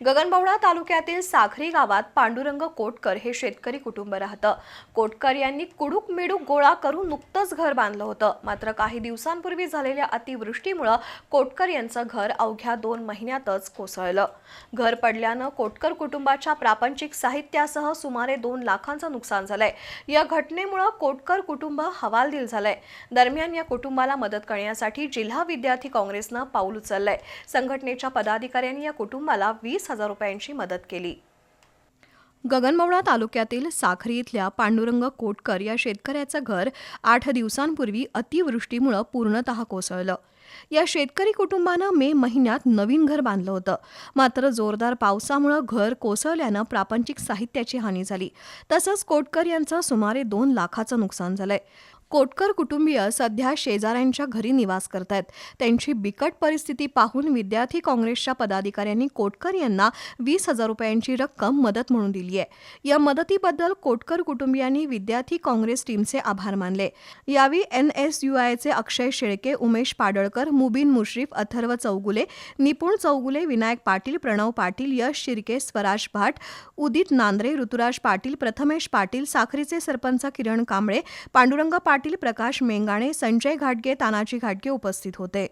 गगनबावडा तालुक्यातील साखरी गावात पांडुरंग कोटकर हे शेतकरी कुटुंब राहतं. कोटकर यांनी कुडूक मिडूक गोळा करून नुकतंच घर बांधलं होतं. मात्र काही दिवसांपूर्वी झालेल्या अतिवृष्टीमुळं कोटकर यांचं घर अवघ्या दोन महिन्यातच कोसळलं. घर पडल्यानं कोटकर कुटुंबाच्या प्रापंचिक साहित्यासह सुमारे दोन लाखांचं नुकसान झालंय. या घटनेमुळं कोटकर कुटुंब हवालदिल झालंय. दरम्यान या कुटुंबाला मदत करण्यासाठी जिल्हा विद्यार्थी काँग्रेसनं पाऊल उचललंय. संघटनेच्या पदाधिकाऱ्यांनी या कुटुंबाला वीस वीस हजार रुपयांची मदत केली. गगनबावडा तालुक्यातील साखरी इथल्या पांडुरंग कोटकर या शेतकऱ्याचं घर आठ दिवसांपूर्वी अतिवृष्टीमुळं पूर्णतः कोसळलं. या शेतकरी कुटुंबानं मे महिन्यात नवीन घर बांधलं होतं. मात्र जोरदार पावसामुळं घर कोसळल्यानं प्रापंचिक साहित्याची हानी झाली. तसंच कोटकर यांचं सुमारे दोन लाखाचं नुकसान झालंय. कोटकर कुटुंबीय सध्या शेजाऱ्यांच्या घरी निवास करत आहेत त्यांची बिकट परिस्थिती पाहून विद्यार्थी काँग्रेसच्या पदाधिकाऱ्यांनी कोटकर यांना वीस हजार रुपयांची रक्कम मदत म्हणून दिली आहे या मदतीबद्दल कोटकर कुटुंबियांनी विद्यार्थी काँग्रेस टीमचे आभार मानले. यावेळी एन एस यू आयचे अक्षय शेळके उमेश पाडळकर मुबीन मुश्रीफ अथर्व चौगुले निपुण चौगुले विनायक पाटील प्रणव पाटील यश शिर्के स्वराज भाट उदित नांद्रे ऋतुराज पाटील प्रथमेश पाटील साखरीचे सरपंच किरण कांबळे पांडुरंग पाटील पाटील प्रकाश मेंगाणे संजय घाटगे तानाजी घाटगे उपस्थित होते.